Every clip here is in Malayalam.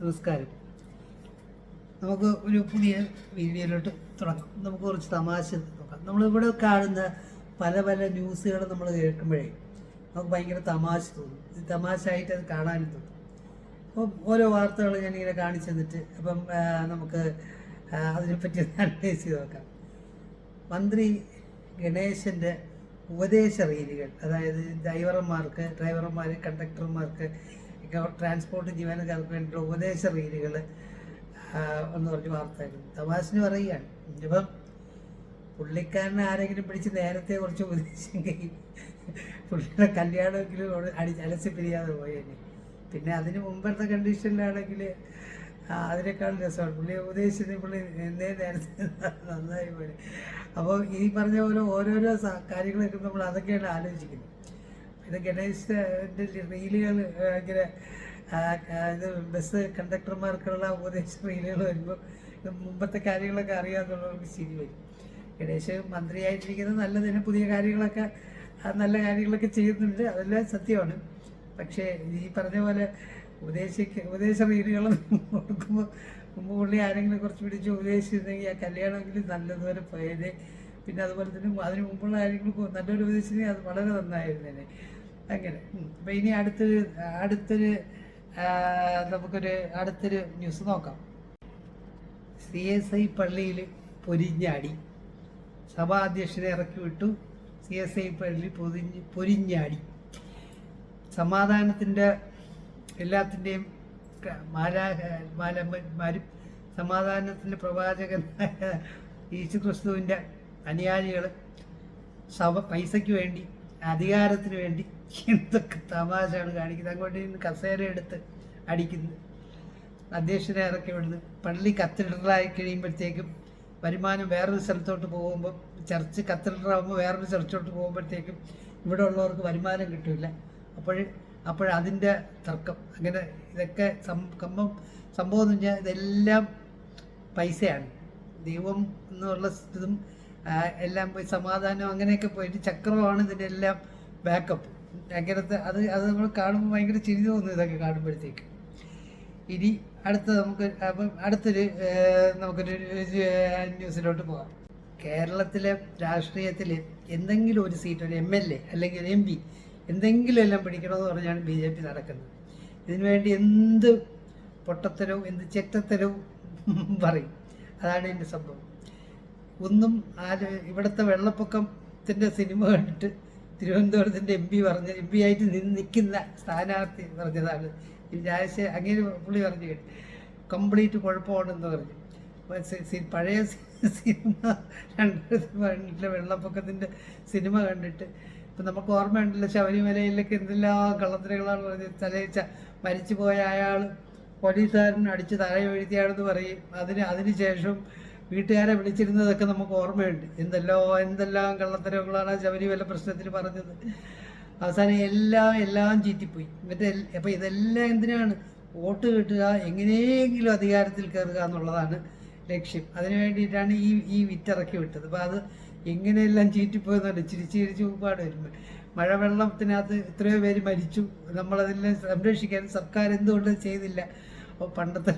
നമസ്കാരം. നമുക്ക് ഒരു പുതിയ വീഡിയോയിലോട്ട് തുടങ്ങാം. നമുക്ക് കുറച്ച് തമാശ നോക്കാം. നമ്മളിവിടെ കാണുന്ന പല പല ന്യൂസുകൾ നമ്മൾ കേൾക്കുമ്പോഴേ നമുക്ക് ഭയങ്കര തമാശ തോന്നും. ഇത് തമാശയായിട്ട് അത് കാണാനും തോന്നും. അപ്പം ഓരോ വാർത്തകൾ ഞാനിങ്ങനെ കാണിച്ചു തന്നിട്ട് അപ്പം നമുക്ക് അതിനെപ്പറ്റി ഒന്ന് അനലൈസ് ചെയ്ത് നോക്കാം. മന്ത്രി ഗണേശന്റെ ഉപദേശ റീലുകൾ അതായത് ഡ്രൈവർമാർക്ക് ഡ്രൈവർമാർ കണ്ടക്ടർമാർക്ക് ട്രാൻസ്പോർട്ട് ജീവനക്കാർക്ക് വേണ്ടിയുള്ള ഉപദേശ റീലുകൾ എന്ന് പറഞ്ഞ് വാർത്തയായിരുന്നു തമാശന് പറയുകയാണ്. ഇപ്പം പുള്ളിക്കാരനെ ആരെങ്കിലും പിടിച്ച് നേരത്തെ കുറച്ച് ഉപദേശിച്ചെങ്കിൽ പുള്ളിയുടെ കല്യാണമെങ്കിലും അടി അലസി പിരിയാതെ പോയേനെ. പിന്നെ അതിന് മുമ്പത്തെ കണ്ടീഷനിലാണെങ്കിൽ അതിനേക്കാൾ രസമാണ്. പുള്ളിയെ ഉപദേശിച്ചത് പുള്ളി എന്നേ നേരത്തെ നന്നായി പോലെ അപ്പോൾ ഈ പറഞ്ഞ പോലെ ഓരോരോ കാര്യങ്ങളൊക്കെ നമ്മൾ അതൊക്കെയാണ് ആലോചിക്കുന്നത്. ഇത് ഗണേശന്റെ റീലുകൾ ആ, ഇത് ബസ് കണ്ടക്ടർമാർക്കുള്ള ഉപദേശ റീലുകൾ വരുമ്പോൾ മുമ്പത്തെ കാര്യങ്ങളൊക്കെ അറിയാമെന്നുള്ളവർക്ക് ശരി വരും. ഗണേശ് മന്ത്രിയായിട്ടിരിക്കുന്നത് നല്ലതിന് പുതിയ കാര്യങ്ങളൊക്കെ നല്ല കാര്യങ്ങളൊക്കെ ചെയ്യുന്നുണ്ട്. അതെല്ലാം സത്യമാണ്. പക്ഷേ ഈ പറഞ്ഞ പോലെ ഉപദേശിക്ക ഉപദേശ റീലുകൾ കൊടുക്കുമ്പോൾ മുമ്പ് പുള്ളി ആരെങ്കിലും കുറച്ച് പിടിച്ച് ഉപദേശിച്ചിരുന്നെങ്കിൽ ആ കല്യാണമെങ്കിലും നല്ലതുപോലെ പോയതേ. പിന്നെ അതുപോലെ തന്നെ അതിന് മുമ്പുള്ള കാര്യങ്ങൾ നല്ലൊരു ഉപദേശിച്ചെങ്കിൽ അത് വളരെ നന്നായിരുന്നേനെ. അങ്ങനെ അപ്പം ഇനി അടുത്തൊരു അടുത്തൊരു നമുക്കൊരു അടുത്തൊരു ന്യൂസ് നോക്കാം. സി എസ് ഐ പള്ളിയിൽ പൊരിഞ്ഞാടി. സഭാധ്യക്ഷനെ ഇറക്കി വിട്ടു. സി എസ് ഐ പള്ളി പൊതിഞ്ഞ് പൊരിഞ്ഞാടി. സമാധാനത്തിന്റെ എല്ലാത്തിന്റെയും മാലാ മാലന്മാരും സമാധാനത്തിന്റെ പ്രവാചകനായ യേശു ക്രിസ്തുവിന്റെ അനുയായികൾ സഭ പൈസയ്ക്ക് വേണ്ടി അധികാരത്തിന് വേണ്ടി എന്തൊക്കെ തമാശയാണ് കാണിക്കുന്നത്. അങ്ങോട്ട് കസേര എടുത്ത് അടിക്കുന്നു. അധ്യക്ഷനെ ഇറക്കി വിടുന്നു. പള്ളി കത്തീഡ്രലായി കഴിയുമ്പോഴത്തേക്കും വരുമാനം വേറൊരു സ്ഥലത്തോട്ട് പോകുമ്പോൾ ചർച്ച് കത്തീഡ്രലാകുമ്പോൾ വേറൊരു ചർച്ചോട്ട് പോകുമ്പോഴത്തേക്കും ഇവിടെ ഉള്ളവർക്ക് വരുമാനം കിട്ടില്ല. അപ്പോൾ അപ്പോഴതിന്റെ തർക്കം. അങ്ങനെ ഇതൊക്കെ കമ്പം സംഭവം എന്ന് വെച്ചാൽ ഇതെല്ലാം പൈസയാണ്. ദൈവം എന്നുള്ള ഇതും എല്ലാം പോയി സമാധാനം അങ്ങനെയൊക്കെ പോയിട്ട് ചക്രമാണ് ഇതിന്റെ എല്ലാം ബാക്കപ്പ് അങ്ങനത്തെ അത് അത് നമ്മൾ കാണുമ്പോൾ ഭയങ്കര ചിരി തോന്നുന്നു ഇതൊക്കെ കാണുമ്പോഴത്തേക്ക്. ഇനി അടുത്ത നമുക്ക് അപ്പം അടുത്തൊരു നമുക്കൊരു ന്യൂസിലോട്ട് പോകാം. കേരളത്തിലെ രാഷ്ട്രീയത്തിൽ എന്തെങ്കിലും ഒരു സീറ്റ് ഒരു എം എൽ എ അല്ലെങ്കിൽ ഒരു എം പി എന്തെങ്കിലും എല്ലാം പിടിക്കണമെന്ന് പറഞ്ഞാണ് ബി ജെ പി നടക്കുന്നത്. ഇതിനുവേണ്ടി എന്ത് പൊട്ടത്തരവും എന്ത് ചെറ്റത്തരവും പറയും. അതാണ് എന്റെ സംഭവം. ഒന്നും ആര് ഇവിടുത്തെ വെള്ളപ്പൊക്കത്തിന്റെ സിനിമ കണ്ടിട്ട് തിരുവനന്തപുരത്തിന്റെ എം പി പറഞ്ഞ എം പി ആയിട്ട് നിന്ന് നിൽക്കുന്ന സ്ഥാനാർത്ഥി പറഞ്ഞതാണ്. ഈ രാജശേ അങ്ങനെ പുള്ളി പറഞ്ഞു കേട്ടു. കംപ്ലീറ്റ് കുഴപ്പമാണെന്ന് പറഞ്ഞു. പഴയ സിനിമ രണ്ടായിരത്തി പതിനെട്ടിലെ വെള്ളപ്പൊക്കത്തിന്റെ സിനിമ കണ്ടിട്ട് ഇപ്പം നമുക്ക് ഓർമ്മയുണ്ടല്ലോ ശബരിമലയിലൊക്കെ എന്തെല്ലാം കള്ളത്തരങ്ങളാണ് പറഞ്ഞത്. തലയിച്ച മരിച്ചു പോയ അയാൾ പോലീസുകാരൻ അടിച്ച് തലയെ വീഴ്ത്തിയാണെന്ന് പറയും. അതിന് അതിന് ശേഷം വീട്ടുകാരെ വിളിച്ചിരുന്നതൊക്കെ നമുക്ക് ഓർമ്മയുണ്ട്. എന്തെല്ലോ എന്തെല്ലാം കള്ളത്തരങ്ങളാണ് ശബരിമല പ്രശ്നത്തിൽ പറഞ്ഞത്. അവസാനം എല്ലാം എല്ലാം ചീറ്റിപ്പോയി. എന്നിട്ട് അപ്പം ഇതെല്ലാം എന്തിനാണ്? വോട്ട് കിട്ടുക എങ്ങനെയെങ്കിലും അധികാരത്തിൽ കയറുക എന്നുള്ളതാണ് ലക്ഷ്യം. അതിനു വേണ്ടിയിട്ടാണ് ഈ ഈ വിറ്റിറക്കി വിട്ടത്. അപ്പോൾ അത് എങ്ങനെയെല്ലാം ചീറ്റിപ്പോയെന്നുണ്ട് ചിരിച്ച് ചിരിച്ച് ഉപ്പാട് വരുമ്പോൾ മഴവെള്ളത്തിനകത്ത് എത്രയോ പേര് മരിച്ചു. നമ്മളതിനെ സംരക്ഷിക്കാൻ സർക്കാർ എന്തുകൊണ്ട് ചെയ്തില്ല. അപ്പോൾ പണ്ടത്തെ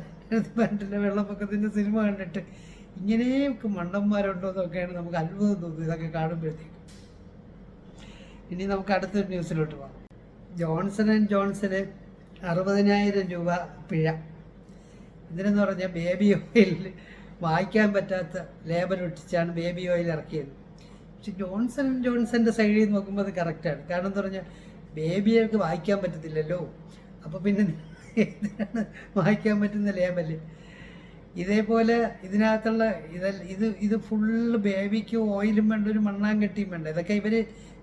പണ്ടത്തെ വെള്ളപ്പൊക്കത്തിന്റെ സിനിമ കണ്ടിട്ട് ഇങ്ങനെയൊക്കെ മണ്ടന്മാരുണ്ടോ എന്നൊക്കെയാണ് നമുക്ക് അത്ഭുതം തോന്നുന്നത്. ഇതൊക്കെ കാണുമ്പോഴത്തേക്ക്. ഇനി നമുക്ക് അടുത്ത ന്യൂസിലോട്ട് പോകാം. ജോൺസൺ ആൻഡ് ജോൺസന് അറുപതിനായിരം രൂപ പിഴ. ഇതിനെന്ന് പറഞ്ഞാൽ ബേബി ഓയിൽ വായിക്കാൻ പറ്റാത്ത ലേബൽ ഒട്ടിച്ചാണ് ബേബി ഓയിൽ ഇറക്കിയത്. പക്ഷെ ജോൺസൺ ആൻഡ് ജോൺസന്റെ സൈഡിൽ നോക്കുമ്പോൾ അത് കറക്റ്റാണ് കാരണം എന്ന് പറഞ്ഞാൽ ബേബിയൊക്കെ വായിക്കാൻ പറ്റത്തില്ലല്ലോ. അപ്പോൾ പിന്നെ വായിക്കാൻ പറ്റുന്ന ലേബൽ? ഇതേപോലെ ഇതിനകത്തുള്ള ഇത് ഇത് ഇത് ഫുള്ള് ബേബിക്ക് ഓയിലും വേണ്ട ഒരു മണ്ണാങ്കട്ടിയും വേണ്ട. ഇതൊക്കെ ഇവർ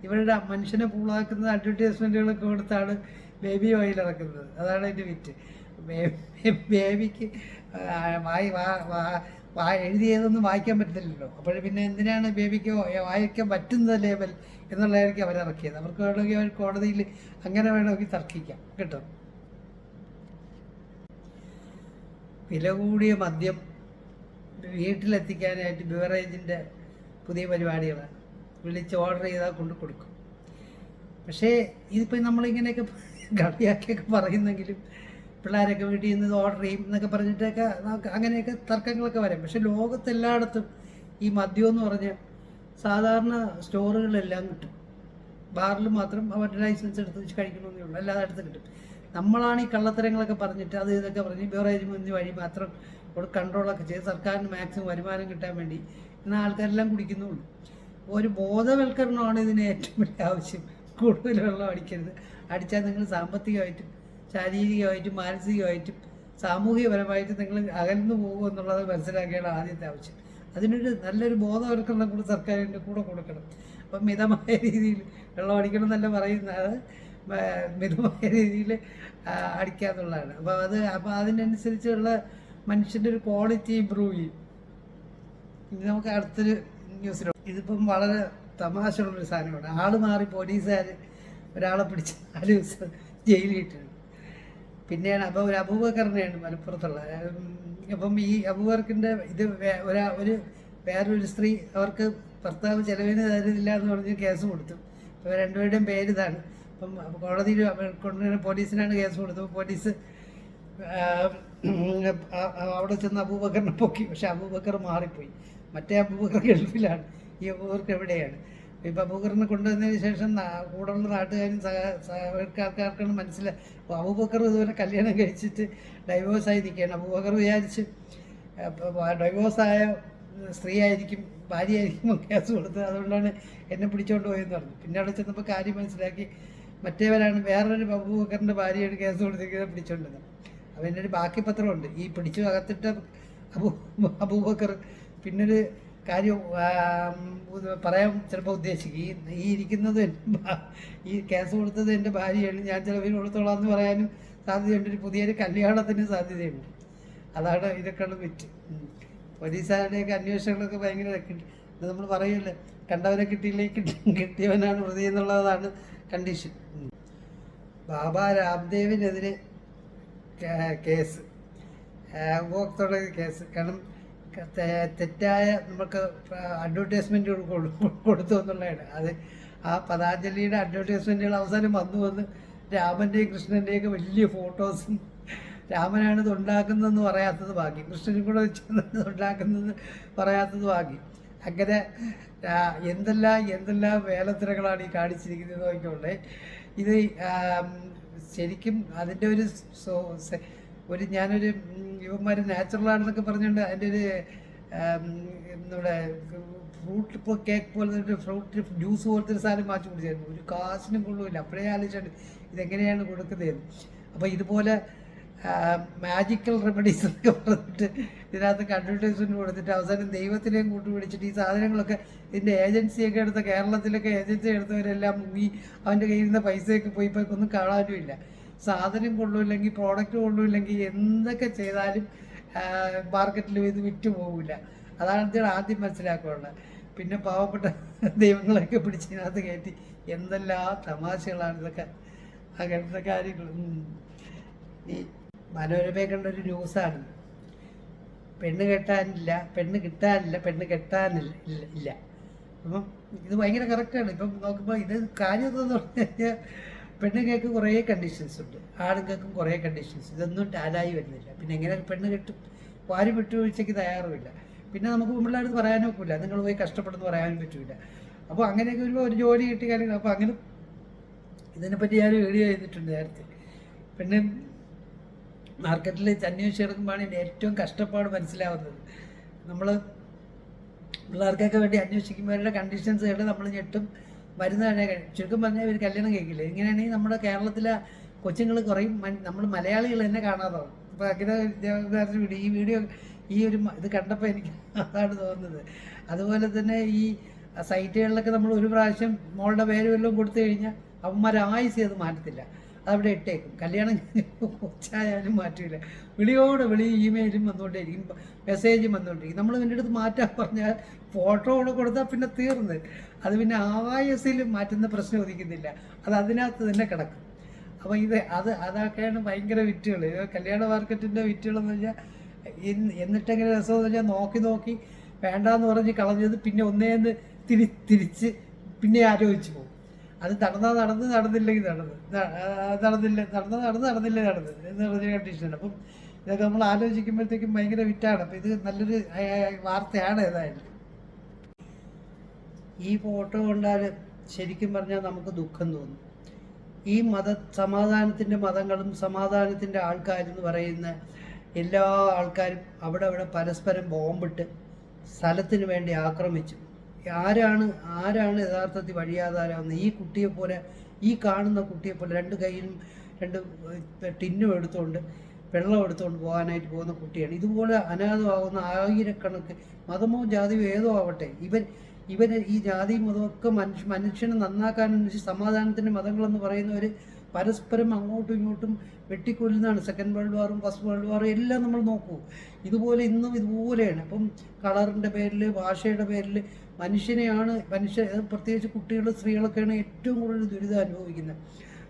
ഇവരുടെ മനുഷ്യനെ പൂളാക്കുന്ന അഡ്വർടൈസ്മെന്റുകളൊക്കെ കൊടുത്താണ് ബേബി ഓയിൽ ഇറക്കുന്നത്. അതാണ് അതിന്റെ വിറ്റ്. ബേബിക്ക് വായി വാ എഴുതിയതൊന്നും വായിക്കാൻ പറ്റത്തില്ലല്ലോ. അപ്പോൾ പിന്നെ എന്തിനാണ് ബേബിക്ക് വായിക്കാൻ പറ്റുന്ന ലേബൽ എന്നുള്ളതായിരിക്കും അവരിറക്കിയത്. അവർക്ക് വേണമെങ്കിൽ അവർ കോടതിയിൽ അങ്ങനെ വേണമെങ്കിൽ തർക്കിക്കാം. കേട്ടോ? വില കൂടിയ മദ്യം വീട്ടിലെത്തിക്കാനായിട്ട് ബിവറേജിന്റെ പുതിയ പരിപാടികളാണ്. വിളിച്ച് ഓർഡർ ചെയ്താൽ കൊണ്ട് കൊടുക്കും. പക്ഷേ ഇതിപ്പോൾ നമ്മളിങ്ങനെയൊക്കെ കളിയാക്കിയൊക്കെ പറയുന്നെങ്കിലും പിള്ളേരൊക്കെ വീട്ടിൽ നിന്ന് ഓർഡർ ചെയ്യും എന്നൊക്കെ പറഞ്ഞിട്ടൊക്കെ നമുക്ക് അങ്ങനെയൊക്കെ തർക്കങ്ങളൊക്കെ വരാം. പക്ഷേ ലോകത്തെല്ലായിടത്തും ഈ മദ്യം എന്ന് പറഞ്ഞ സാധാരണ സ്റ്റോറുകളിലെല്ലാം കിട്ടും. ബാറിൽ മാത്രം അവരുടെ ലൈസൻസ് എടുത്ത് വെച്ച് കഴിക്കണമെന്നേ ഉള്ളൂ. അല്ലാതെ ഇടത്തും കിട്ടും. നമ്മളാണ് ഈ കള്ളത്തരങ്ങളൊക്കെ പറഞ്ഞിട്ട് അത് ഇതൊക്കെ പറഞ്ഞ് ബിവറേജ് മുന്നിൽ വഴി മാത്രം കൺട്രോളൊക്കെ ചെയ്ത് സർക്കാരിന് മാക്സിമം വരുമാനം കിട്ടാൻ വേണ്ടി ഇന്ന് ആൾക്കാരെല്ലാം കുടിക്കുന്നുള്ളൂ. ഒരു ബോധവൽക്കരണമാണ് ഇതിന് ഏറ്റവും വലിയ ആവശ്യം. കൂടുതൽ വെള്ളം അടിക്കരുത്. അടിച്ചാൽ നിങ്ങൾ സാമ്പത്തികമായിട്ടും ശാരീരികമായിട്ടും മാനസികമായിട്ടും സാമൂഹികപരമായിട്ടും നിങ്ങൾ അകന്നു പോകും എന്നുള്ളത് മനസ്സിലാക്കേണ്ട ആദ്യത്തെ ആവശ്യം. അതിനൊരു നല്ലൊരു ബോധവൽക്കരണം കൂടി സർക്കാരിന്റെ കൂടെ കൊടുക്കണം. അപ്പം മിതമായ രീതിയിൽ വെള്ളം അടിക്കണം എന്നല്ല പറയുന്നത്. മിതമായ രീതിയിൽ അടിക്കാന്നുള്ളതാണ് അപ്പോൾ അത് അപ്പോൾ അതിനനുസരിച്ചുള്ള മനുഷ്യന്റെ ഒരു ക്വാളിറ്റി ഇമ്പ്രൂവ് ചെയ്യും. ഇനി നമുക്ക് അടുത്തൊരു ന്യൂസിലോ ഇതിപ്പം വളരെ തമാശയുള്ളൊരു സാധനമാണ്. ആൾ മാറി പോലീസുകാർ ഒരാളെ പിടിച്ച് നാല് ദിവസം ജയിലിൽ ഇട്ടിട്ടുണ്ട് പിന്നെയാണ് അപ്പോൾ ഒരു അബൂബക്കറിനെയാണ് മലപ്പുറത്തുള്ള. അപ്പം ഈ അബൂബക്കറിന്റെ ഇത് ഒരാ ഒരു വേറൊരു സ്ത്രീ അവർക്ക് ഭർത്താവ് ചെലവിന് തരുന്നില്ല എന്ന് പറഞ്ഞ് കേസ് കൊടുത്തു. അപ്പോൾ രണ്ടുപേരുടെയും പേര് ഇതാണ്. അപ്പം കോടതിയിൽ കൊണ്ടുവരുന്ന പോലീസിനാണ് കേസ് കൊടുത്തത്. പോലീസ് അവിടെ ചെന്ന് അബൂബക്കറിനെ പൊക്കി. പക്ഷെ അബൂബക്കർ മാറിപ്പോയി. മറ്റേ അബൂബക്കർ ഗൾഫിലാണ്. ഈ അബൂബക്കർ എവിടെയാണ്? ഇപ്പം അബൂബക്കറിനെ കൊണ്ടുവന്നതിന് ശേഷം കൂടെയുള്ള നാട്ടുകാരും സഹ- സഹകാർക്കാർക്കാണ് മനസ്സിലായി അബൂബക്കർ ഇതുവരെ കല്യാണം കഴിച്ചിട്ട് ഡൈവോഴ്സായി നിൽക്കുകയാണ്. അബൂബക്കർ വിചാരിച്ച് ഡൈവോഴ്സായ സ്ത്രീ ആയിരിക്കും ഭാര്യ ആയിരിക്കും കേസ് കൊടുത്തത്. അതുകൊണ്ടാണ് എന്നെ പിടിച്ചുകൊണ്ട് പോയെന്ന് പറഞ്ഞു. പിന്നെ അവിടെ ചെന്നപ്പോൾ കാര്യം മനസ്സിലാക്കി. മറ്റേവരാണ് വേറൊരു അബൂബക്കറിന്റെ ഭാര്യയുടെ കേസ് കൊടുത്തിരിക്കുന്നത് പിടിച്ചോണ്ടത്. അപ്പോൾ എന്റെ ഒരു ബാക്കി പത്രമുണ്ട്. ഈ പിടിച്ചു അകത്തിട്ട അബൂ അബൂബക്കർ പിന്നൊരു കാര്യം പറയാൻ ചിലപ്പോൾ ഉദ്ദേശിക്കും. ഈ ഇരിക്കുന്നത് ഈ കേസ് കൊടുത്തത് എന്റെ ഭാര്യയാണ്. ഞാൻ ചിലവിന് കൊടുത്തോളാം എന്ന് പറയാനും സാധ്യതയുണ്ട്. ഒരു പുതിയൊരു കല്യാണത്തിന് സാധ്യതയുണ്ട്. അതാണ് ഇതൊക്കെയുള്ള വിറ്റ് പോലീസുകാരുടെയൊക്കെ അന്വേഷണങ്ങളൊക്കെ ഭയങ്കര നമ്മൾ പറയല്ലേ കണ്ടവനെ കിട്ടിയില്ലേ കിട്ടി കിട്ടിയവനാണ് പ്രതി എന്നുള്ളതാണ് കണ്ടീഷൻ ബാബ രാംദേവിനെതിരെ കേസ്. ഉപഭോക്തയുടെ കേസ്. കാരണം തെറ്റായ നമുക്ക് അഡ്വർടൈസ്മെന്റുകൾ കൊടുത്തു എന്നുള്ളതാണ്. അത് ആ പതാഞ്ജലിയുടെ അഡ്വർടൈസ്മെന്റുകൾ അവസാനം വന്നു വന്ന് രാമന്റെയും കൃഷ്ണന്റെയൊക്കെ വലിയ ഫോട്ടോസും രാമനാണ് ഇത് ഉണ്ടാക്കുന്നതെന്ന് പറയാത്തത് ബാക്കി കൃഷ്ണനും കൂടെ വെച്ചാണ് ഉണ്ടാക്കുന്നത് പറയാത്തത് ഭാഗ്യം. അങ്ങനെ എന്തെല്ലാം എന്തെല്ലാം വേലത്തിരകളാണ് ഈ കാണിച്ചിരിക്കുന്നത് നോക്കിക്കൊണ്ട് ഇത് ശരിക്കും അതിന്റെ ഒരു ഒരു ഞാനൊരു യുവന്മാർ നാച്ചുറൽ ആണെന്നൊക്കെ പറഞ്ഞുകൊണ്ട് അതിന്റെ ഒരു നമ്മുടെ ഫ്രൂട്ട് ഇപ്പോൾ കേക്ക് പോലത്തെ ഫ്രൂട്ട് ജ്യൂസ് പോലത്തെ ഒരു സാധനം മാറ്റി കുടിച്ചായിരുന്നു ഒരു കാശിനും കൊള്ളുമില്ല അപ്പോഴേ ആലോചിച്ചാണ് ഇതെങ്ങനെയാണ് കൊടുക്കുന്നതെന്ന്. അപ്പോൾ ഇതുപോലെ മാജിക്കൽ റെമഡീസ് എന്നൊക്കെ പറഞ്ഞിട്ട് ഇതിനകത്ത് അഡ്വർടൈസ്മെന്റ് കൊടുത്തിട്ട് അവസാനം ദൈവത്തിനെയും കൂട്ടി പിടിച്ചിട്ട് ഈ സാധനങ്ങളൊക്കെ ഇതിന്റെ ഏജൻസിയൊക്കെ എടുത്ത കേരളത്തിലൊക്കെ ഏജൻസി എടുത്തവരെല്ലാം മുങ്ങി അവന്റെ കയ്യിൽ നിന്ന് പൈസയൊക്കെ പോയി പോയി ഒന്നും കാണാനുമില്ല സാധനം കൊള്ളുമില്ലെങ്കിൽ പ്രോഡക്റ്റ് കൊള്ളുമില്ലെങ്കിൽ എന്തൊക്കെ ചെയ്താലും മാർക്കറ്റിൽ ഇത് വിറ്റ് പോകില്ല അതാണ് ഇതിന് ആദ്യം മനസ്സിലാക്കാനുള്ളത് പിന്നെ പാവപ്പെട്ട ദൈവങ്ങളൊക്കെ പിടിച്ച് ഇതിനകത്ത് കയറ്റി. എന്തെല്ലാം തമാശകളാണ് ഇതൊക്കെ. ആ കേട്ട കാര്യങ്ങൾ ഈ മനോരമയെ കണ്ട ഒരു ന്യൂസാണ്. പെണ്ണ് കെട്ടാനില്ല പെണ്ണ് കിട്ടാനില്ല പെണ്ണ് കെട്ടാനില്ല ഇല്ല അപ്പം ഇത് ഭയങ്കര കറക്റ്റാണ്. ഇപ്പം നോക്കുമ്പോൾ ഇത് കാര്യം എന്ന് പറഞ്ഞു കഴിഞ്ഞാൽ പെണ്ണുങ്ങൾക്ക് കുറേ കണ്ടീഷൻസ് ഉണ്ട്. ആണുങ്ങൾക്കും കുറേ കണ്ടീഷൻസ് ഇതൊന്നും ടാലായി വരുന്നില്ല. പിന്നെ എങ്ങനെ പെണ്ണ് കെട്ടും? വാരി വിട്ടുവീഴ്ചയ്ക്ക് തയ്യാറുമില്ല. പിന്നെ നമുക്ക് പിള്ളേർക്ക് പറയാനും ഒക്കില്ല. നിങ്ങൾ പോയി കഷ്ടപ്പെടുന്നു പറയാനും പറ്റില്ല അപ്പോൾ അങ്ങനെയൊക്കെ ഒരു ഒരു ജോലി കിട്ടി കാര്യങ്ങൾ. അപ്പോൾ അങ്ങനെ ഇതിനെപ്പറ്റി ഞാൻ വീഡിയോ ചെയ്തിട്ടുണ്ട് നേരത്തെ. പിന്നെ മാർക്കറ്റിൽ അന്വേഷിച്ച് കിടക്കുമ്പോഴാണ് ഏറ്റവും കഷ്ടപ്പാട് മനസ്സിലാവുന്നത്. നമ്മൾ പിള്ളേർക്കൊക്കെ വേണ്ടി അന്വേഷിക്കുമ്പോഴുടെ കണ്ടീഷൻസ് കേട്ട് നമ്മൾ ഞെട്ടും വരുന്ന ചുരുക്കം പറഞ്ഞാൽ ഇവർ കല്യാണം കഴിക്കില്ല. ഇങ്ങനെയാണെങ്കിൽ നമ്മുടെ കേരളത്തിലെ കൊച്ചുങ്ങൾ കുറയും നമ്മൾ മലയാളികൾ തന്നെ കാണാതാവും. അപ്പോൾ അങ്ങനെ വീഡിയോ ഈ വീഡിയോ ഈ ഒരു ഇത് കണ്ടപ്പോൾ എനിക്ക് അതാണ് തോന്നുന്നത്. അതുപോലെ തന്നെ ഈ സൈറ്റുകളിലൊക്കെ നമ്മൾ ഒരു പ്രാവശ്യം മോളുടെ പേര് വല്ലതും കൊടുത്തു കഴിഞ്ഞാൽ അവന്മാർ ആയുസ് അത് മാറ്റത്തില്ല. അതവിടെ ഇട്ടേക്കും. കല്യാണം കൊച്ചായാലും മാറ്റില്ല വിളിയോട് വിളി ഇമെയിലും വന്നുകൊണ്ടേയിരിക്കും മെസ്സേജും വന്നുകൊണ്ടിരിക്കും നമ്മൾ നിന്റെ അടുത്ത് മാറ്റാൻ പറഞ്ഞാൽ ഫോട്ടോ കൂടെ കൊടുത്താൽ പിന്നെ തീർന്ന്. അത് പിന്നെ ആവായസിലും മാറ്റുന്ന പ്രശ്നം ഉദിക്കുന്നില്ല. അത് അതിനകത്ത് തന്നെ കിടക്കും. അപ്പോൾ ഇത് അത് അതൊക്കെയാണ് ഭയങ്കര വിറ്റുകൾ. കല്യാണ മാർക്കറ്റിന്റെ വിറ്റുകളെന്ന് വെച്ചാൽ എന്നിട്ടെങ്ങനെ രസമെന്ന് വെച്ചാൽ നോക്കി നോക്കി വേണ്ടാന്ന് പറഞ്ഞ് കളഞ്ഞത് പിന്നെ ഒന്നേന്ന് തിരി തിരിച്ച് പിന്നെ ആലോചിച്ച് പോകും. അത് നടന്നാ നടന്ന് നടന്നില്ലെങ്കിൽ നടന്ന്. നടന്നില്ല നടന്ന നടന്ന് നടന്നില്ല നടന്ന്. എന്ന് പറഞ്ഞ കണ്ടീഷനാണ് അപ്പം ഇതൊക്കെ നമ്മൾ ആലോചിക്കുമ്പോഴത്തേക്കും ഭയങ്കര വിറ്റാണ്. അപ്പം ഇത് നല്ലൊരു വാർത്തയാണ് ഏതായാലും. ഈ ഫോട്ടോ കണ്ടാൽ ശരിക്കും പറഞ്ഞാൽ നമുക്ക് ദുഃഖം തോന്നും. ഈ മത സമാധാനത്തിന്റെ മതങ്ങളും സമാധാനത്തിന്റെ ആൾക്കാരെന്ന് പറയുന്ന എല്ലാ ആൾക്കാരും അവിടെ അവിടെ പരസ്പരം ബോംബിട്ട് സ്ഥലത്തിന് വേണ്ടി ആക്രമിച്ചു. ആരാണ് ആരാണ് യഥാർത്ഥത്തിൽ വഴിയാധാരാവുന്നത് ഈ കുട്ടിയെ പോലെ ഈ കാണുന്ന കുട്ടിയെ പോലെ രണ്ട് കയ്യിലും രണ്ട് ടിന്നും എടുത്തുകൊണ്ട് വെള്ളം എടുത്തുകൊണ്ട് പോകാനായിട്ട് പോകുന്ന കുട്ടിയാണ്. ഇതുപോലെ അനാഥമാകുന്ന ആയിരക്കണക്ക് മതമോ ജാതിയോ ഏതോ ആവട്ടെ ഇവൻ ഇവർ ഈ ജാതി മതമൊക്കെ മനുഷ്യ മനുഷ്യനെ നന്നാക്കാൻ സമാധാനത്തിന്റെ മതങ്ങളെന്ന് പറയുന്നവർ പരസ്പരം അങ്ങോട്ടും ഇങ്ങോട്ടും വെട്ടിക്കൊല്ലുന്നതാണ്. സെക്കൻഡ് വേൾഡ് വാറും ഫസ്റ്റ് വേൾഡ് വാറും എല്ലാം നമ്മൾ നോക്കൂ. ഇതുപോലെ ഇന്നും ഇതുപോലെയാണ്. അപ്പം കളറിന്റെ പേരിൽ ഭാഷയുടെ പേരിൽ മനുഷ്യനെയാണ് മനുഷ്യ പ്രത്യേകിച്ച് കുട്ടികൾ സ്ത്രീകളൊക്കെയാണ് ഏറ്റവും കൂടുതൽ ദുരിതം അനുഭവിക്കുന്നത്.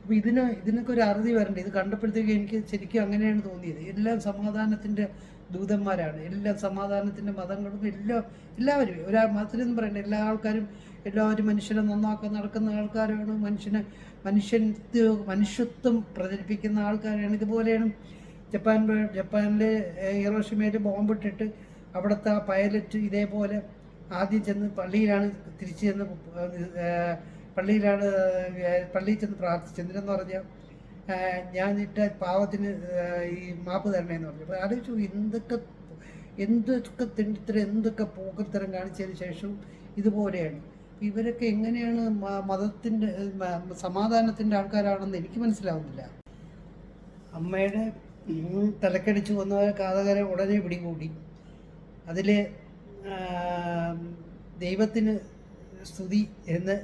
അപ്പോൾ ഇതിന് ഇതിനൊക്കെ ഒരു അറുതി വരണ്ടേ? ഇത് കണ്ടപ്പോഴത്തേക്ക് എനിക്ക് ശരിക്കും അങ്ങനെയാണ് തോന്നിയത്. എല്ലാം സമാധാനത്തിന്റെ ദൂതന്മാരാണ്. എല്ലാ സമാധാനത്തിന്റെ മതങ്ങളും എല്ലാ എല്ലാവരും. ഒരാൾ മതത്തിലെന്ന് പറയണ്ട. എല്ലാ ആൾക്കാരും എല്ലാവരും മനുഷ്യനെ നന്നാക്കാൻ നടക്കുന്ന ആൾക്കാരാണ്. മനുഷ്യനെ മനുഷ്യൻ മനുഷ്യത്വം പ്രചരിപ്പിക്കുന്ന ആൾക്കാരാണ്. ഇതുപോലെയാണ് ജപ്പാൻ ജപ്പാനിലെ ഹിറോഷിമയിൽ ബോംബിട്ടിട്ട് അവിടുത്തെ ആ പൈലറ്റ് ഇതേപോലെ ആദ്യം ചെന്ന് പള്ളിയിലാണ് തിരിച്ചു ചെന്ന് പള്ളിയിലാണ് പള്ളിയിൽ ചെന്ന് പ്രാർത്ഥിച്ചത് എന്തിനെന്ന് പറഞ്ഞാൽ ഞാൻ ഇട്ട പാവത്തിന് ഈ മാപ്പ് തരണേന്ന് പറഞ്ഞു. അപ്പോൾ ആലോചിച്ചു എന്തൊക്കെ എന്തൊക്കെ തിണ്ടിത്തരം എന്തൊക്കെ പോക്കത്തരം കാണിച്ചതിന് ശേഷം ഇതുപോലെയാണ്. ഇവരൊക്കെ എങ്ങനെയാണ് മതത്തിന്റെ സമാധാനത്തിന്റെ ആൾക്കാരാണെന്ന് എനിക്ക് മനസ്സിലാവുന്നില്ല. അമ്മയുടെ തലക്കടിച്ചു വന്ന കാതകരെ ഉടനെ പിടികൂടി. അതിൽ ദൈവത്തിന് സ്തുതി എന്ന്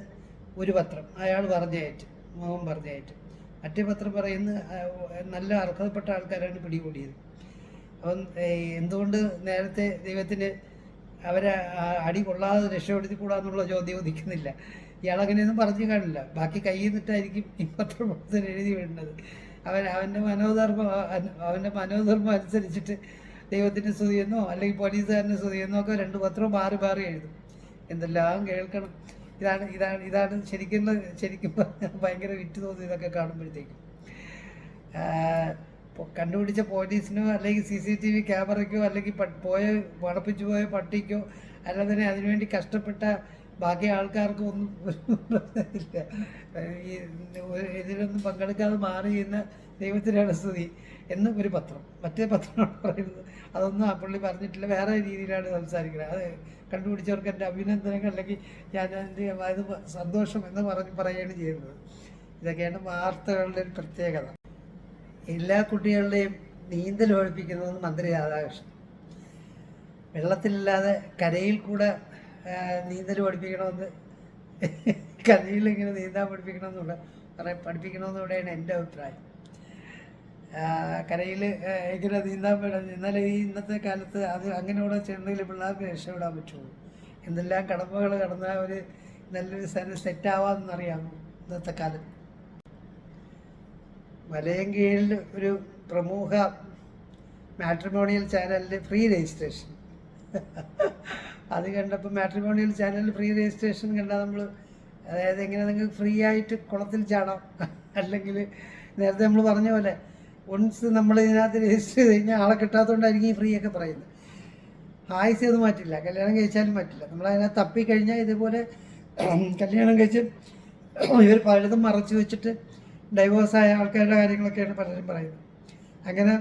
ഒരു പത്രം അയാൾ പറഞ്ഞയറ്റ് മോഹൻ പറഞ്ഞയറ്റ് മറ്റേ പത്രം പറയുന്ന നല്ല അർഹതപ്പെട്ട ആൾക്കാരാണ് പിടികൂടിയത്. അപ്പം എന്തുകൊണ്ട് നേരത്തെ ദൈവത്തിന് അവരെ അടി കൊള്ളാതെ രക്ഷപ്പെടുത്തി കൂടാന്നുള്ള ചോദ്യം ഉദിക്കുന്നില്ല. ഇയാളങ്ങനെയൊന്നും പറഞ്ഞു കാണില്ല. ബാക്കി കയ്യിൽ നിന്നിട്ടായിരിക്കും ഈ എഴുതി വിടുന്നത് അവൻ അവന്റെ മനോധർമ്മം അവൻ- അവന്റെ മനോധർമ്മം അനുസരിച്ചിട്ട് ദൈവത്തിന്റെ സ്തുതിയെന്നോ അല്ലെങ്കിൽ പോലീസുകാരന്റെ സ്തുതിയെന്നോ ഒക്കെ രണ്ട് പത്രം മാറി മാറി എഴുതും. എന്തെല്ലാം കേൾക്കണം. ഇതാണ് ഇതാണ് ഇതാണ് ശരിക്കും ശരിക്കും ഭയങ്കര വിറ്റ് തോന്നി ഇതൊക്കെ കാണുമ്പോഴത്തേക്കും. കണ്ടുപിടിച്ച പോലീസിനോ അല്ലെങ്കിൽ സി സി ടി വി ക്യാമറയ്ക്കോ അല്ലെങ്കിൽ പോയ വളപ്പിച്ചു പോയ പട്ടിക്കോ അല്ലാതെ അതിനുവേണ്ടി കഷ്ടപ്പെട്ട ബാക്കി ആൾക്കാർക്കും ഒന്നും ഈ ഇതിലൊന്നും പങ്കെടുക്കാതെ മാറി ചെയ്യുന്ന ദൈവത്തിനാണ് സ്തുതി എന്ന് ഒരു പത്രം. മറ്റേ പത്രമാണ് പറയുന്നത്. അതൊന്നും ആ പുള്ളി പറഞ്ഞിട്ടില്ല. വേറെ രീതിയിലാണ് സംസാരിക്കുന്നത്. അത് കണ്ടുപിടിച്ചവർക്ക് എന്റെ അഭിനന്ദനങ്ങൾ അല്ലെങ്കിൽ ഞാൻ എന്റെ അതായത് സന്തോഷം എന്ന് പറഞ്ഞ് പറയുകയാണ് ചെയ്യുന്നത്. ഇതൊക്കെയാണ് വാർത്തകളുടെ ഒരു പ്രത്യേകത. എല്ലാ കുട്ടികളുടെയും നീന്തൽ ഒഴിപ്പിക്കുന്നത് മന്ത്രി രാധാകൃഷ്ണൻ. വെള്ളത്തിലില്ലാതെ കരയിൽ കൂടെ നീന്തൽ പഠിപ്പിക്കണമെന്ന് കരയിൽ ഇങ്ങനെ നീന്താൻ പഠിപ്പിക്കണമെന്നുള്ള കുറേ പഠിപ്പിക്കണമെന്നൂടെയാണ് എന്റെ അഭിപ്രായം. കരയിൽ ഇങ്ങനെ നീന്താൻ പറ്റും എന്നാൽ ഈ ഇന്നത്തെ കാലത്ത് അത് അങ്ങനെയുള്ള ചെണ്ടെങ്കിൽ പിള്ളേർക്ക് രക്ഷപ്പെടാൻ പറ്റുള്ളൂ എന്തെല്ലാം കടമ്പകൾ കടന്ന ഒരു നല്ലൊരു സ്ഥലം സെറ്റാവാമെന്നറിയാമോ ഇന്നത്തെ കാലം കീഴിൽ ഒരു പ്രമുഖ മാട്രിമോണിയൽ ചാനലിൽ ഫ്രീ രജിസ്ട്രേഷൻ. അത് കണ്ടപ്പോൾ മാട്രിമോണിയൽ ചാനലിൽ ഫ്രീ രജിസ്ട്രേഷൻ കണ്ടാൽ നമ്മൾ അതായത് എങ്ങനെ നിങ്ങൾക്ക് ഫ്രീ ആയിട്ട് കുളത്തിൽ ചാടാം. അല്ലെങ്കിൽ നേരത്തെ നമ്മൾ പറഞ്ഞ പോലെ ഒൺസ് നമ്മൾ ഇതിനകത്ത് രജിസ്റ്റർ ചെയ്ത് കഴിഞ്ഞാൽ ആളെ കിട്ടാത്തതുകൊണ്ടായിരിക്കും ഈ ഫ്രീ ഒക്കെ പറയുന്നത് ആയുസ് അത് മാറ്റില്ല കല്യാണം കഴിച്ചാലും മാറ്റില്ല നമ്മൾ അതിനകത്ത് തപ്പിക്കഴിഞ്ഞാൽ ഇതുപോലെ കല്യാണം കഴിച്ച് ഇവർ പലതും മറച്ചു വെച്ചിട്ട് ഡൈവോഴ്സായ ആൾക്കാരുടെ കാര്യങ്ങളൊക്കെയാണ് പലരും പറയുന്നത്. അങ്ങനെ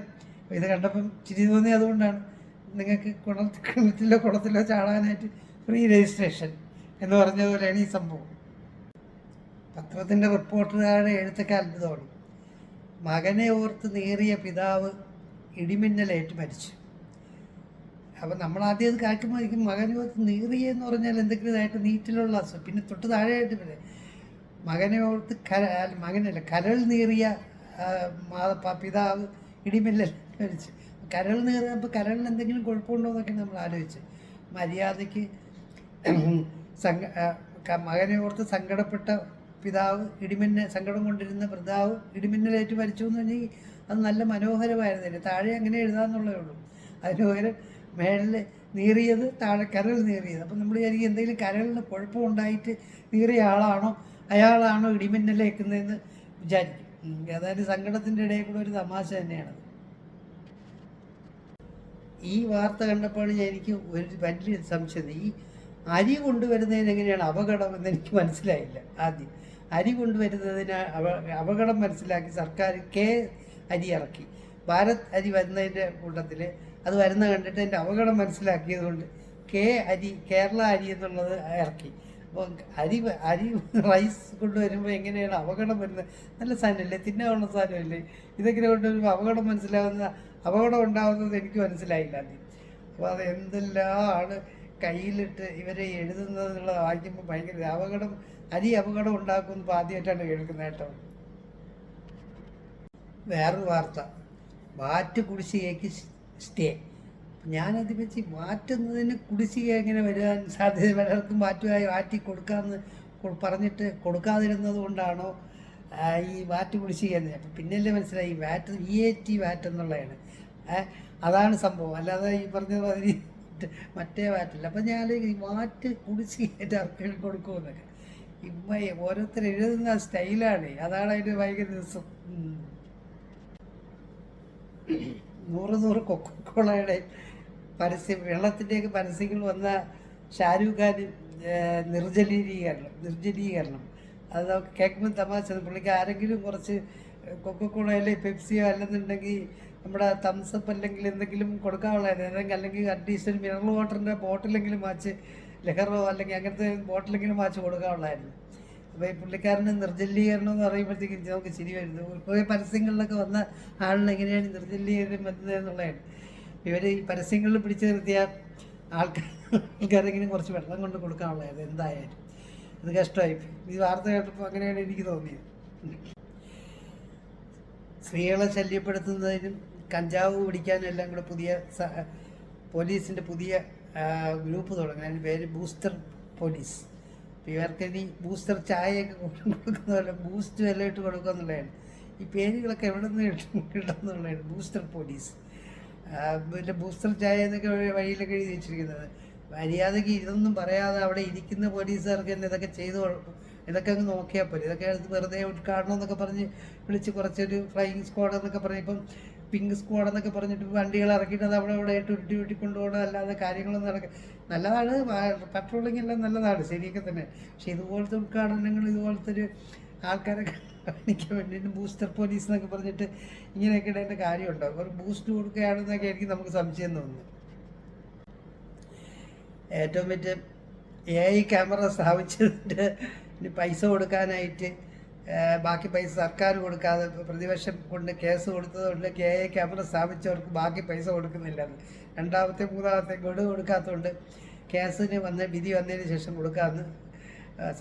ഇത് കണ്ടപ്പം ചിരി തോന്നി അതുകൊണ്ടാണ് നിങ്ങൾക്ക് കുണ കിണറ്റിലോ കുളത്തിലോ ചാടാനായിട്ട് ഫ്രീ രജിസ്ട്രേഷൻ എന്ന് പറഞ്ഞതുപോലെയാണ് ഈ സംഭവം. പത്രത്തിന്റെ റിപ്പോർട്ടുകാരുടെ എഴുത്തൊക്കെ അത്ഭുതമാണ് മകനെ ഓർത്ത് നേറിയ പിതാവ് ഇടിമിന്നലേറ്റ് മരിച്ചു. അപ്പം നമ്മൾ ആദ്യം അത് കേൾക്കുമ്പോഴേക്കും മകനെ ഓർത്ത് നീറിയ എന്ന് പറഞ്ഞാൽ എന്തെങ്കിലും ഇതായിട്ട് നീറ്റിലുള്ള അസുഖം. പിന്നെ തൊട്ട് താഴെയായിട്ട് പിന്നെ മകനെ ഓർത്ത് കര മകനല്ല കരൾ നീറിയ പിതാവ് ഇടിമിന്നൽ മരിച്ചു കരൾ നീറിയപ്പോൾ കരളിന് എന്തെങ്കിലും കുഴപ്പമുണ്ടോ എന്നൊക്കെ നമ്മൾ ആലോചിച്ച്. മര്യാദയ്ക്ക് സങ്ക മകനെ ഓർത്ത് സങ്കടപ്പെട്ട പിതാവ് ഇടിമിന്നൽ സങ്കടം കൊണ്ടിരുന്ന പിതാവ് ഇടിമിന്നലേറ്റ് മരിച്ചു എന്ന് പറഞ്ഞാൽ അത് നല്ല മനോഹരമായിരുന്നില്ല? താഴെ അങ്ങനെ എഴുതാന്നുള്ളതേ ഉള്ളൂ. അതിന് പകരം മേളിൽ നീറിയത് താഴെ കരൾ നീറിയത്. അപ്പം നമ്മൾ വിചാരിക്കും എന്തെങ്കിലും കരളിന് കുഴപ്പമുണ്ടായിട്ട് നീറിയ ആളാണോ? അയാളാണോ ഇടിമിന്നലേക്കുന്നതെന്ന് വിചാരിക്കും. അതായത് സങ്കടത്തിന്റെ ഇടയിൽ കൂടെ ഒരു തമാശ തന്നെയാണ് ഈ വാർത്ത കണ്ടപ്പോഴാണ് എനിക്ക് ഒരു വലിയ സംശയം ഈ അരി കൊണ്ടുവരുന്നതിന് എങ്ങനെയാണ് അപകടം എന്ന് എനിക്ക് മനസ്സിലായില്ല ആദ്യം. അരി കൊണ്ടുവരുന്നതിന് അപ അപകടം മനസ്സിലാക്കി സർക്കാർ കെ അരി ഇറക്കി. ഭാരത് അരി വരുന്നതിന്റെ കൂട്ടത്തിൽ അത് വരുന്ന കണ്ടിട്ട് എന്റെ അപകടം മനസ്സിലാക്കിയത് കൊണ്ട് കെ അരി കേരള അരി എന്നുള്ളത് ഇറക്കി. അരി അരി റൈസ് കൊണ്ടുവരുമ്പോൾ എങ്ങനെയാണ് അപകടം വരുന്നത്? നല്ല സാധനമല്ലേ? തിന്നാനുള്ള സാധനമല്ലേ? ഇതൊക്കെ കൊണ്ടുവരുമ്പോൾ അപകടം മനസ്സിലാവുന്ന അപകടം ഉണ്ടാവുന്നത് എനിക്ക് മനസ്സിലായില്ല ആദ്യം. അപ്പോൾ അത് എന്തെല്ലാമാണ് കയ്യിലിട്ട് ഇവരെ എഴുതുന്നത് എന്നുള്ളത് വായിക്കുമ്പോൾ ഭയങ്കര അപകടം അരി അപകടം ഉണ്ടാക്കുമെന്ന് ആദ്യമായിട്ടാണ് കേൾക്കുന്നത് കേട്ടോ. വേറൊരു വാർത്ത. വാറ്റ് കുടിശ്ശികയ്ക്ക് സ്റ്റേ ഞാനത് വെച്ച് മാറ്റുന്നതിന് കുടിശ്ശിക എങ്ങനെ വരാൻ സാധ്യത പലർക്കും മാറ്റുമായി മാറ്റി കൊടുക്കാമെന്ന് പറഞ്ഞിട്ട് കൊടുക്കാതിരുന്നത് കൊണ്ടാണോ ഈ വാറ്റ് കുടിശ്ശിക എന്ന്? അപ്പം പിന്നല്ലേ മനസ്സിലായി VAT V A T VAT എന്നുള്ളതാണ്. അതാണ് സംഭവം. അല്ലാതെ ഈ പറഞ്ഞ മാതിരി മറ്റേ വാറ്റല്ല അപ്പം ഞാൻ ഈ വാറ്റ് കുടിശ്ശികയായിട്ട് ആർക്കെങ്കിലും കൊടുക്കുമെന്നൊക്കെ ഇമ്മ ഓരോരുത്തർ എഴുതുന്ന സ്റ്റൈലാണ്. അതാണ് അതിന്റെ ഭയങ്കര ഉം. നൂറ് നൂറ് കൊക്കോളയുടെ പരസ്യം വെള്ളത്തിന്റെയൊക്കെ പരസ്യങ്ങൾ വന്ന ഷാരൂഖ് ഖാൻ നിർജലീകരണം നിർജലീകരണം. അത് നമുക്ക് കേൾക്കുമ്പോൾ തമാശ പുള്ളിക്ക് ആരെങ്കിലും കുറച്ച് കൊക്കോളയിലെ പെപ്സിയോ അല്ലെന്നുണ്ടെങ്കിൽ നമ്മുടെ തംസപ്പ് അല്ലെങ്കിൽ എന്തെങ്കിലും കൊടുക്കാനുള്ളതായിരുന്നു. അല്ലെങ്കിൽ അറ്റ്ലീസ്റ്റ് ഒരു മിനറൽ വാട്ടറിന്റെ ബോട്ടിലെങ്കിലും വാച്ച് ലഹറോ അല്ലെങ്കിൽ അങ്ങനത്തെ ബോട്ടിലെങ്കിലും വാച്ച് കൊടുക്കാനുള്ളതായിരുന്നു. അപ്പോൾ ഈ പുള്ളിക്കാരന്റെ നിർജലീകരണം എന്ന് പറയുമ്പോഴത്തേക്കും നമുക്ക് ശരി വരുന്നു. കുറേ പരസ്യങ്ങളിലൊക്കെ വന്ന ആളിനെങ്ങനെയാണ് നിർജലീകരണം വരുന്നത് എന്നുള്ളതാണ് ഇവർ ഈ പരസ്യങ്ങളിൽ പിടിച്ചു നിർത്തിയ ആൾക്കാർ ആൾക്കാരെങ്കിലും കുറച്ച് വെള്ളം കൊണ്ട് കൊടുക്കാനുള്ളത് എന്തായാലും. അത് കഷ്ടമായി. ഈ വാർത്ത കേട്ടപ്പോൾ അങ്ങനെയാണ് എനിക്ക് തോന്നിയത്. സ്ത്രീകളെ ശല്യപ്പെടുത്തുന്നതിനും കഞ്ചാവ് പിടിക്കാനും എല്ലാം കൂടെ പുതിയ പോലീസിന്റെ പുതിയ ഗ്രൂപ്പ് തുടങ്ങി. അതിന്റെ പേര് ബൂസ്റ്റർ പോലീസ്. അപ്പോൾ ഇവർക്ക് ഇനി ബൂസ്റ്റർ ചായയൊക്കെ കൊടുക്കുന്ന പോലെ ബൂസ്റ്റ് വില ഇട്ട് കൊടുക്കുക എന്നുള്ളതാണ് ഈ പേരുകളൊക്കെ എവിടെ നിന്ന് കിട്ടും കിട്ടുന്നുള്ളതാണ് ബൂസ്റ്റർ പോലീസ്. പിന്നെ ബൂസ്റ്റർ ചായ എന്നൊക്കെ വഴിയിലൊക്കെ എഴുതി വെച്ചിരിക്കുന്നത്. മര്യാദയ്ക്ക് ഇതൊന്നും പറയാതെ അവിടെ ഇരിക്കുന്ന പോലീസുകാർക്ക് തന്നെ ഇതൊക്കെ ചെയ്തു ഇതൊക്കെ അങ്ങ് നോക്കിയാൽ പോലും ഇതൊക്കെ വെറുതെ ഉദ്ഘാടനം എന്നൊക്കെ പറഞ്ഞ് വിളിച്ച് കുറച്ചൊരു ഫ്ലൈയിങ് സ്ക്വാഡ് എന്നൊക്കെ പറഞ്ഞ് ഇപ്പം പിങ്ക് സ്ക്വാഡ് എന്നൊക്കെ പറഞ്ഞിട്ട് വണ്ടികൾ ഇറക്കിയിട്ട് അത് അവിടെ ഇവിടെ ആയിട്ട് ഉരുട്ടി ഉരുട്ടി കൊണ്ടുപോകണം. അല്ലാതെ കാര്യങ്ങളൊന്നും നടക്കുക നല്ലതാണ്. പട്രോളിംഗ് എല്ലാം നല്ലതാണ്. ശരിയൊക്കെ തന്നെ. പക്ഷേ ഇതുപോലത്തെ ഉദ്ഘാടനങ്ങൾ ഇതുപോലത്തെ ഒരു ആൾക്കാരെ കാണിക്കാൻ വേണ്ടിയിട്ട് ബൂസ്റ്റർ പോലീസ് എന്നൊക്കെ പറഞ്ഞിട്ട് ഇങ്ങനെയൊക്കെ ഇടേണ്ട കാര്യമുണ്ടോ? ഒരു ബൂസ്റ്റ് കൊടുക്കുകയാണെന്നൊക്കെ എനിക്ക് നമുക്ക് സംശയം തോന്നുന്നു. ഏറ്റവും വലിയ എ ഐ ക്യാമറ സ്ഥാപിച്ചതിന്റെ പൈസ കൊടുക്കാനായിട്ട് ബാക്കി പൈസ സർക്കാർ കൊടുക്കാതെ പ്രതിപക്ഷം കൊണ്ട് കേസ് കൊടുത്തതുകൊണ്ട് എ ഐ ക്യാമറ സ്ഥാപിച്ചവർക്ക് ബാക്കി പൈസ കൊടുക്കുന്നില്ലെന്ന്. രണ്ടാമത്തെ മൂന്നാമത്തെ ഗഡു കൊടുക്കാത്തതുകൊണ്ട് കേസിന് വന്ന വിധി വന്നതിന് ശേഷം കൊടുക്കാമെന്ന്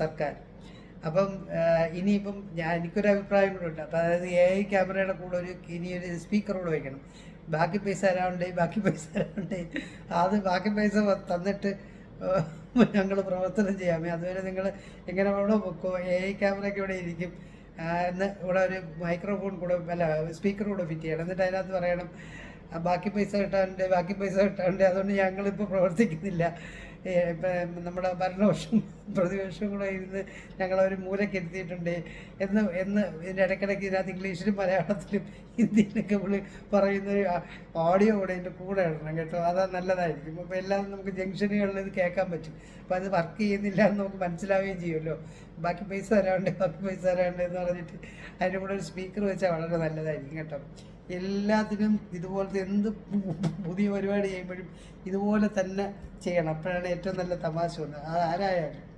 സർക്കാർ. അപ്പം ഇനിയിപ്പം ഞാൻ എനിക്കൊരു അഭിപ്രായം കൂടെ ഉണ്ട്. അപ്പം അതായത് എ ഐ ക്യാമറയുടെ കൂടെ ഒരു ഇനി ഒരു സ്പീക്കർ കൂടെ വയ്ക്കണം ബാക്കി പൈസ തരാനുണ്ട് ബാക്കി പൈസ തരാനുണ്ട്. അത് ബാക്കി പൈസ തന്നിട്ട് ഞങ്ങൾ പ്രവർത്തനം ചെയ്യാമേ അതുവരെ നിങ്ങൾ എങ്ങനെ വേണോ പൊക്കോ എ ഐ ക്യാമറയൊക്കെ ഇവിടെ ഇരിക്കും. എന്ന് ഇവിടെ ഒരു മൈക്രോഫോൺ കൂടെ അല്ല സ്പീക്കർ കൂടെ ഫിറ്റ് ചെയ്യണം. എന്നിട്ട് അതിനകത്ത് പറയണം ബാക്കി പൈസ കിട്ടാനുണ്ട് ബാക്കി പൈസ കിട്ടാനുണ്ട്. അതുകൊണ്ട് ഞങ്ങളിപ്പോൾ പ്രവർത്തിക്കുന്നില്ല. നമ്മുടെ ഭരണപക്ഷം പ്രതിപക്ഷം കൂടെ ഇരുന്ന് ഞങ്ങളൊരു മൂലയ്ക്ക് എത്തിയിട്ടുണ്ട് എന്ന് എന്ന് ഇതിന്റെ ഇടയ്ക്കിടയ്ക്ക് ഇതിനകത്ത് ഇംഗ്ലീഷിലും മലയാളത്തിലും ഹിന്ദിയിലൊക്കെ വിളി പറയുന്ന ഒരു ഓഡിയോ കൂടെ ഇതിന്റെ കൂടെ ഇടണം കേട്ടോ. അതാ നല്ലതായിരിക്കും. അപ്പോൾ എല്ലാം നമുക്ക് ജംഗ്ഷനുകളിൽ ഇത് കേൾക്കാൻ പറ്റും. അപ്പോൾ അത് വർക്ക് ചെയ്യുന്നില്ല എന്ന് നമുക്ക് മനസ്സിലാവുകയും ചെയ്യുമല്ലോ. ബാക്കി പൈസ തരാണ്ട് ബാക്കി പൈസ തരാണ്ട് എന്ന് പറഞ്ഞിട്ട് അതിന്റെ കൂടെ ഒരു സ്പീക്കർ വെച്ചാൽ വളരെ നല്ലതായിരിക്കും കേട്ടോ. എല്ലാത്തിനും ഇതുപോലത്തെ എന്ത് പുതിയ പരിപാടി ചെയ്യുമ്പോഴും ഇതുപോലെ തന്നെ ചെയ്യണം. അപ്പോഴാണ് ഏറ്റവും നല്ല തമാശ വന്നത്. അത് ആരായാലും.